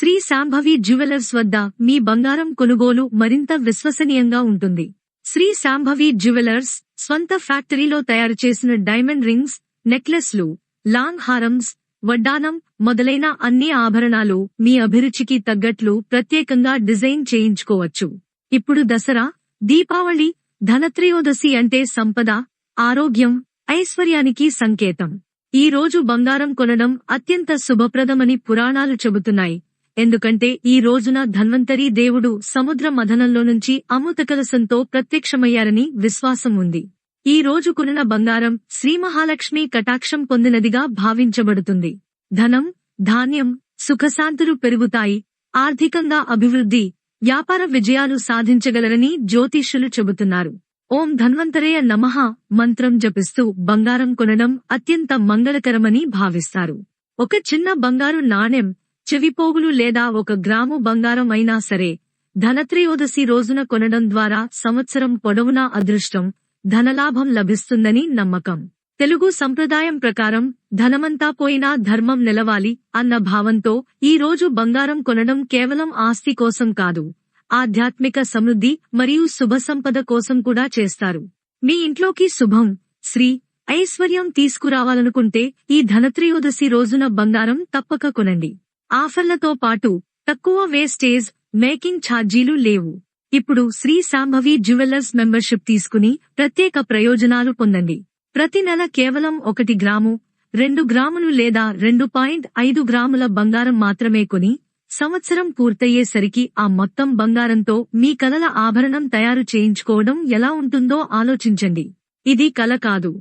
Shri Shambhavi jewellers వద్ద మీ బంగారం కొనుగోలు మరింత విశ్వసనీయంగా ఉంటుంది. శ్రీ శాంభవి జ్యువెలర్స్ స్వంత ఫ్యాక్టరీలో తయారు చేసిన డైమండ్ రింగ్స్ నెక్లెస్లు లాంగ్ హారమ్స్ వడ్డానం మొదలైన అన్ని ఆభరణాలు మీ అభిరుచికి తగ్గట్లు ప్రత్యేకంగా డిజైన్ చేయించుకోవచ్చు. ఇప్పుడు దసరా దీపావళి ధనత్రయోదశి అంటే సంపద ఆరోగ్యం ఐశ్వర్యానికి సంకేతం. ఈ రోజు బంగారం కొనడం అత్యంత శుభప్రదమని పురాణాలు చెబుతున్నాయి. ఎందుకంటే ఈ రోజున ధన్వంతరి దేవుడు సముద్ర మథనంలో నుంచి అమృత కలసంతో ప్రత్యక్షమయ్యారని విశ్వాసం ఉంది. ఈ రోజు కొనిన బంగారం శ్రీ మహాలక్ష్మి కటాక్షం పొందినదిగా భావించబడుతుంది. ధనం ధాన్యం సుఖశాంతులు పెరుగుతాయి. ఆర్థికంగా అభివృద్ధి వ్యాపార విజయాలు సాధించగలరని జ్యోతిష్యులు చెబుతున్నారు. ఓం ధన్వంతరేయ నమః మంత్రం జపిస్తూ బంగారం కొనడం అత్యంత మంగళకరమని భావిస్తారు. ఒక చిన్న బంగారు నాణెం చెవిపోగులు లేదా ఒక గ్రాము బంగారం అయినా సరే ధనత్రయోదశి రోజున కొనడం ద్వారా సంవత్సరం పొడవునా అదృష్టం ధనలాభం లభిస్తుందని నమ్మకం. తెలుగు సంప్రదాయం ప్రకారం ధనమంతా పోయినా ధర్మం నిలవాలి అన్న భావంతో ఈ రోజు బంగారం కొనడం కేవలం ఆస్తి కోసం కాదు ఆధ్యాత్మిక సమృద్ధి మరియు శుభ సంపద కోసం కూడా చేస్తారు. మీ ఇంట్లోకి శుభం శ్రీ ఐశ్వర్యం తీసుకురావాలనుకుంటే ఈ ధనత్రయోదశి రోజున బంగారం తప్పక కొనండి. ఆఫర్లతో పాటు తక్కువ వేస్టేజ్ మేకింగ్ ఛార్జీలు లేవు. ఇప్పుడు శ్రీ సాంభవి జ్యువెలర్స్ మెంబర్షిప్ తీసుకుని ప్రత్యేక ప్రయోజనాలు పొందండి. ప్రతి నెల కేవలం ఒకటి గ్రాము రెండు గ్రాములు లేదా రెండు పాయింట్ ఐదు గ్రాముల బంగారం మాత్రమే కొని సంవత్సరం పూర్తయ్యేసరికి ఆ మొత్తం బంగారంతో మీ కలల ఆభరణం తయారు చేయించుకోవడం ఎలా ఉంటుందో ఆలోచించండి. ఇది కల కాదు.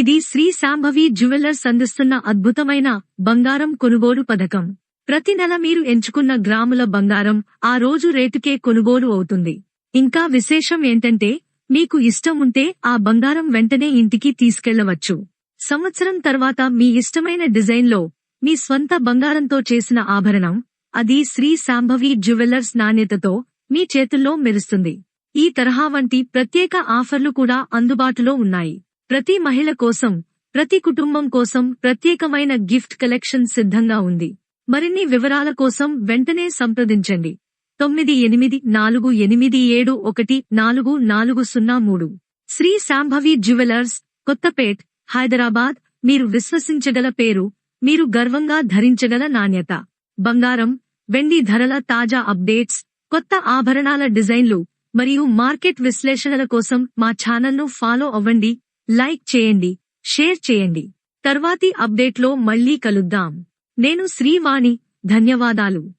ఇది శ్రీ శాంభవి జ్యువెలర్స్ అందిస్తున్న అద్భుతమైన బంగారం కొనుగోలు పథకం. ప్రతి నెల మీరు ఎంచుకున్న గ్రాముల బంగారం ఆ రోజు రేటుకే కొనుగోలు అవుతుంది. ఇంకా విశేషం ఏంటంటే మీకు ఇష్టం ఉంటే ఆ బంగారం వెంటనే ఇంటికి తీసుకెళ్ళవచ్చు. సంవత్సరం తర్వాత మీ ఇష్టమైన డిజైన్లో మీ స్వంత బంగారంతో చేసిన ఆభరణం అది శ్రీ శాంభవి జ్యువెలర్స్ నాణ్యతతో మీ చేతుల్లో మెరుస్తుంది. ఈ తరహా వంటి ప్రత్యేక ఆఫర్లు కూడా అందుబాటులో ఉన్నాయి. ప్రతి మహిళ కోసం ప్రతి కుటుంబం కోసం ప్రత్యేకమైన గిఫ్ట్ కలెక్షన్ సిద్ధంగా ఉంది. మరిన్ని వివరాల కోసం వెంటనే సంప్రదించండి. తొమ్మిది ఎనిమిది నాలుగు ఎనిమిది ఏడు ఒకటి నాలుగు నాలుగు సున్నా మూడు. శ్రీ శాంభవి జ్యువెలర్స్ కొత్తపేట్ హైదరాబాద్. మీరు విశ్వసించగల పేరు మీరు గర్వంగా ధరించగల నాణ్యత. బంగారం వెండి ధరల తాజా అప్డేట్స్ కొత్త ఆభరణాల డిజైన్లు మరియు మార్కెట్ విశ్లేషణల కోసం మా ఛానల్ను ఫాలో అవ్వండి. లైక్ చేయండి షేర్ చేయండి. తర్వాతి అప్డేట్లో మళ్ళీ కలుద్దాం. నేను శ్రీవాణి ధన్యవాదాలు.